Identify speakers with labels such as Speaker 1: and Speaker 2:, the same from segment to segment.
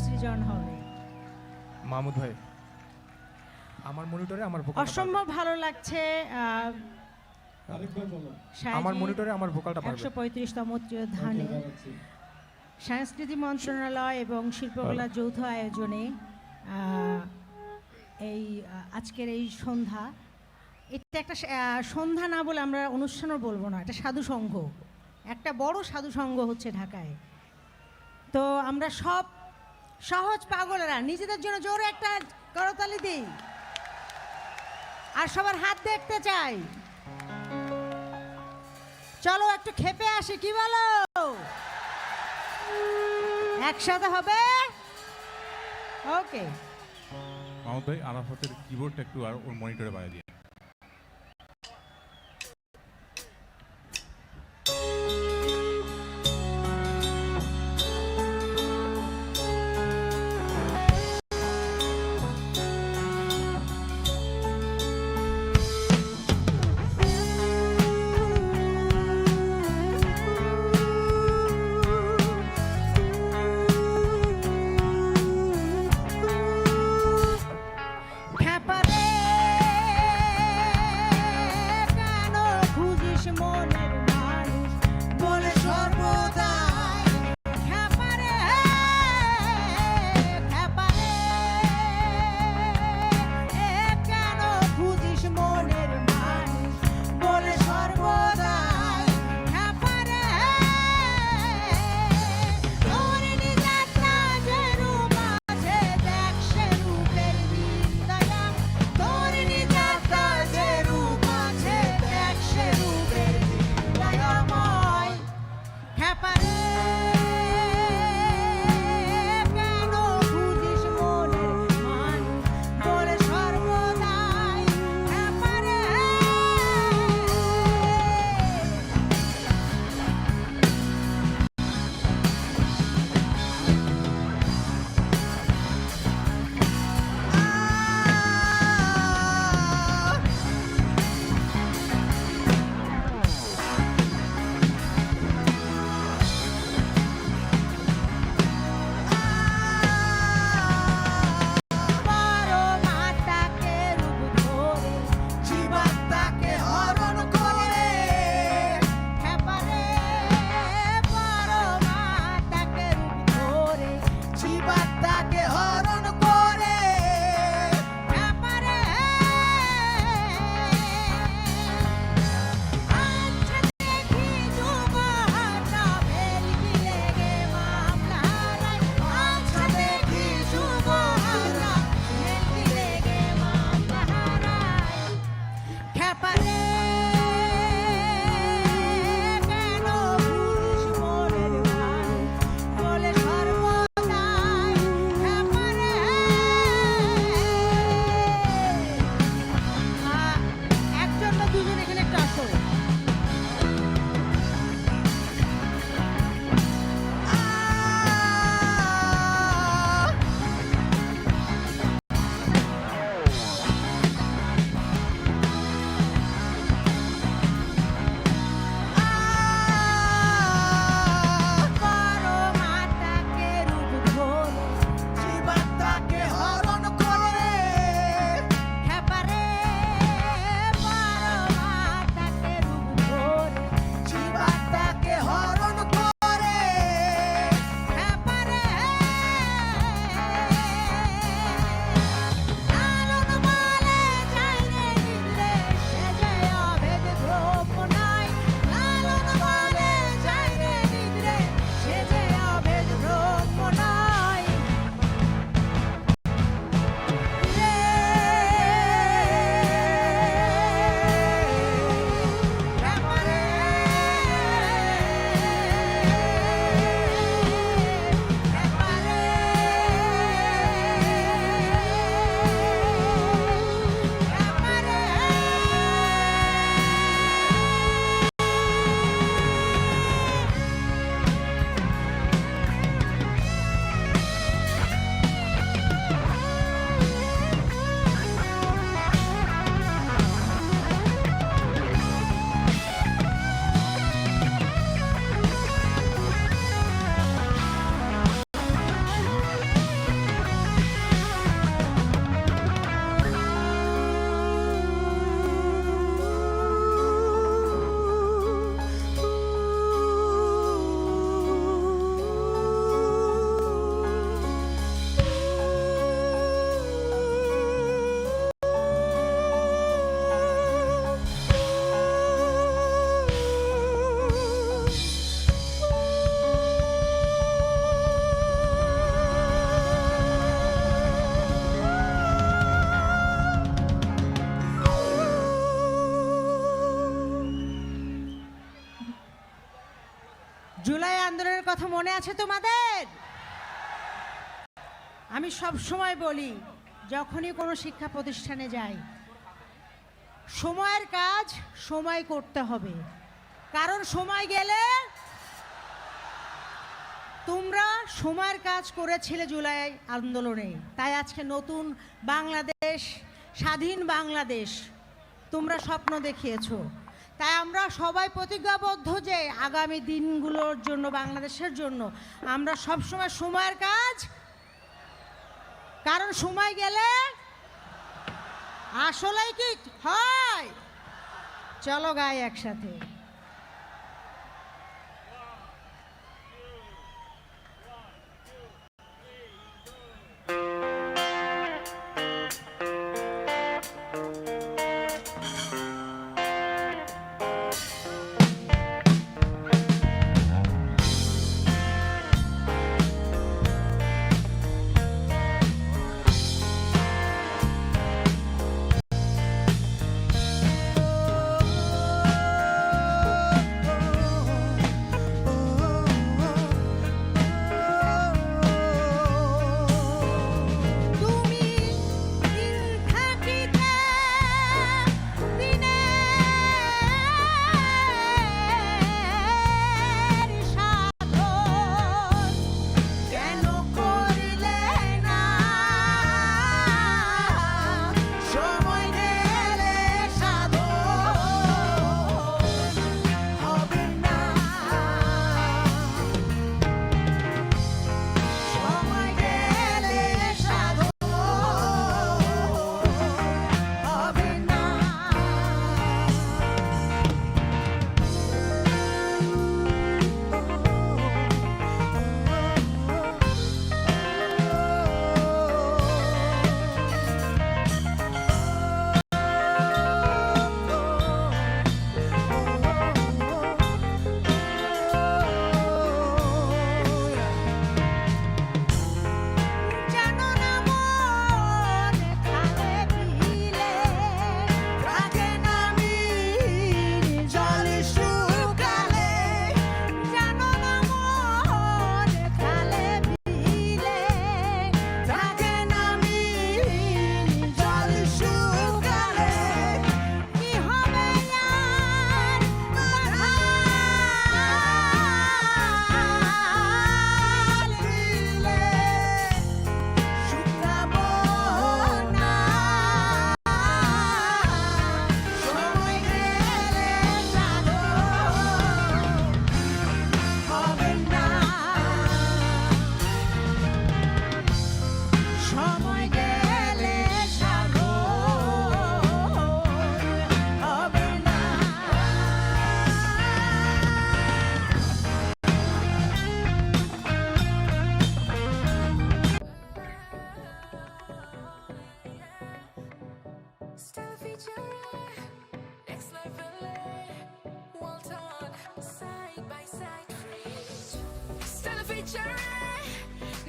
Speaker 1: সৃজন হবে।
Speaker 2: মাহমুদ ভাই আমার মনিটরে আমার ভোকালটা
Speaker 1: অসম্ভব ভালো লাগছে
Speaker 2: আমার মনিটরে আমার ভোকালটা পারবে।
Speaker 1: একশো পঁয়ত্রিশতম ধানে। সাংস্কৃতিক মন্ত্রণালয় এবং শিল্পকলা যৌথ আয়োজনে এই আজকের এই সন্ধ্যা এটা একটা সন্ধ্যা না বলে আমরা অনুষ্ঠানও বলব না এটা সাধু সংঘ। একটা বড় সাধু সংঘ হচ্ছে ঢাকায়। তো আমরা সব সহজ পাগলেরা, নিজেদের জন্য জোরে একটা করতালি দিই। আর সবার হাত দেখতে চাই। চলো একটু খেপে আসি, কি বলো? একসাথে হবে? ওকে
Speaker 3: মাহমুদ ভাই, আরাফাতের কিবোর্ডটা একটু আর ওর মনিটরে বাড়িয়ে দিয়ে
Speaker 1: কথা মনে আছে তোমাদের? আমি সব সময় বলি, যখনই কোনো শিক্ষা প্রতিষ্ঠানে যাই, সময়ের কাজ সময় করতে হবে। কারণ সময় গেলে তোমরা সময়ের কাজ করেছিলে জুলাই আন্দোলনে। তাই আজকে নতুন বাংলাদেশ, স্বাধীন বাংলাদেশ তোমরা স্বপ্ন দেখিয়েছো। তাই আমরা সবাই প্রতিজ্ঞাবদ্ধ যে আগামী দিনগুলোর জন্য, বাংলাদেশের জন্য আমরা সবসময় সময়ের কাজ, কারণ সময় গেলে আসলেই কি হয়? চলো গাই একসাথে।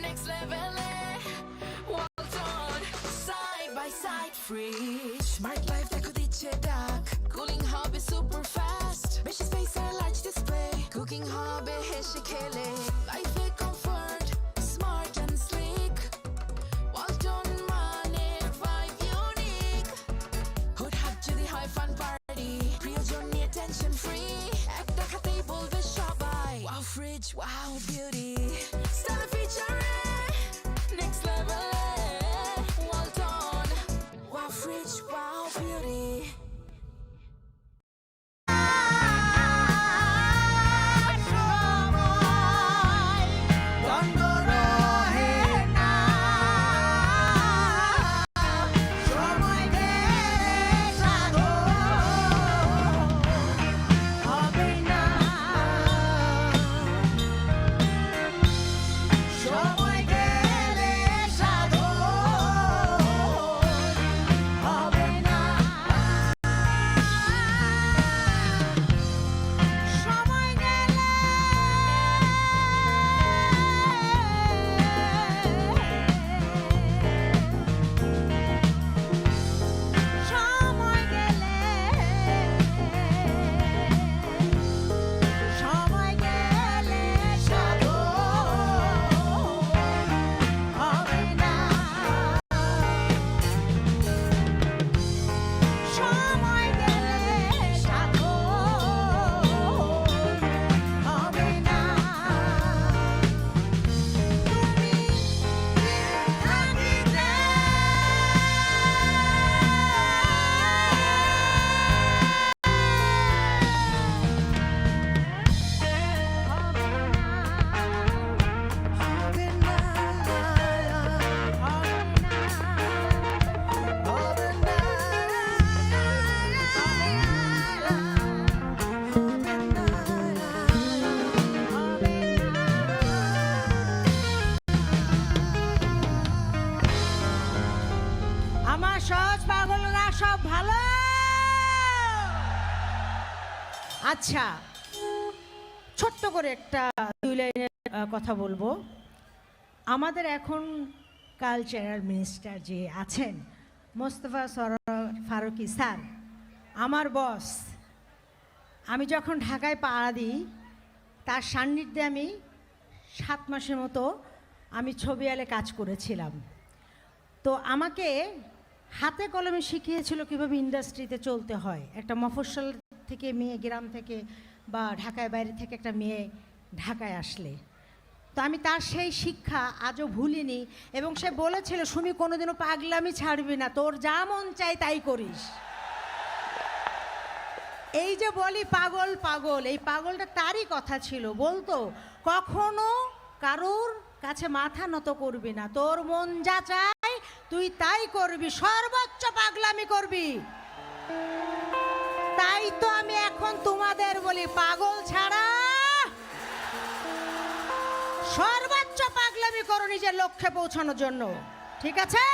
Speaker 4: next level, eh? side by side, free. Smart life, hobby super fast,
Speaker 1: beş space, large display, cooking hobby, heşekele. Wow, beauty. আচ্ছা ছোট্ট করে একটা দুই লাইনের কথা বলব। আমাদের এখন কালচারাল মিনিস্টার যে আছেন, মোস্তফা সর ফারুকি স্যার, আমার বস আমি যখন ঢাকায় পাড়া দিই, তার সান্নিধ্যে আমি সাত মাসের মতো আমি ছবি আলে কাজ করেছিলাম। তো আমাকে হাতে কলমে শিখিয়েছিল কীভাবে ইন্ডাস্ট্রিতে চলতে হয়। একটা মফস্বল থেকে মেয়ে গ্রাম থেকে বা ঢাকায় বাইরে থেকে একটা মেয়ে ঢাকায় আসলে। তো আমি তার সেই শিক্ষা আজও ভুলিনি এবং সে বলেছিল, সুমি, কোনোদিনও পাগলামি ছাড়বি না, তোর যা মন চাই তাই করিস। এই যে বলি পাগল পাগল, এই পাগলটা তারই কথা ছিল। বলতো, কখনো কারোর কাছে মাথা নত করবি না, তোর মন যা চাই তুই তাই করবি, সর্বোচ্চ পাগলামি করবি। তাই তো আমি এখন তোমাদের বলি, পাগল ছাড়া। সর্বোচ্চ পাগলামি করো নিজের লক্ষ্যে পৌঁছানোর জন্য। ঠিক আছে?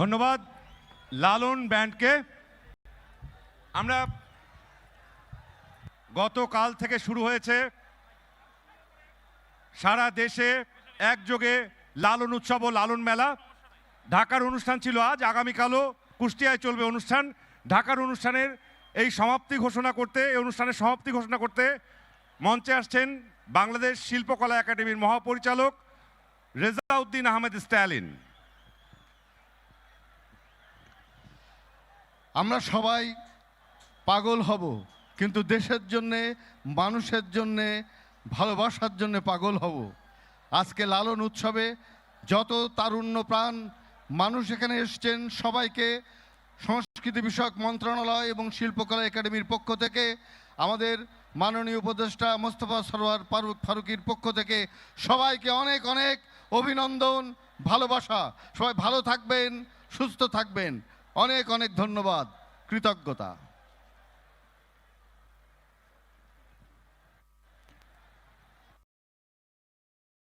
Speaker 5: ধন্যবাদ লালন ব্যান্ডকে। আমরা গতকাল থেকে শুরু হয়েছে সারা দেশে একযোগে লালন উৎসব ও লালন মেলা। ঢাকার অনুষ্ঠান ছিল আজ, আগামীকালও কুষ্টিয়ায় চলবে অনুষ্ঠান। ঢাকার অনুষ্ঠানের এই সমাপ্তি ঘোষণা করতে, এই অনুষ্ঠানের সমাপ্তি ঘোষণা করতে মঞ্চে আসছেন বাংলাদেশ শিল্পকলা একাডেমির মহাপরিচালক রেজাউদ্দিন আহমেদ স্ট্যালিন।
Speaker 6: আমরা সবাই পাগল হব, কিন্তু দেশের জন্যে, মানুষের জন্যে, ভালোবাসার জন্যে পাগল হব। আজকে লালন উৎসবে যত তারুণ্য প্রাণ মানুষ এখানে এসছেন, সবাইকে সংস্কৃতি বিষয়ক মন্ত্রণালয় এবং শিল্পকলা একাডেমির পক্ষ থেকে, আমাদের মাননীয় উপদেষ্টা মোস্তফা সরোয়ার ফারুক ফারুকির পক্ষ থেকে সবাইকে অনেক অনেক অভিনন্দন, ভালোবাসা। সবাই ভালো থাকবেন, সুস্থ থাকবেন। অনেক অনেক ধন্যবাদ। কৃতজ্ঞতা।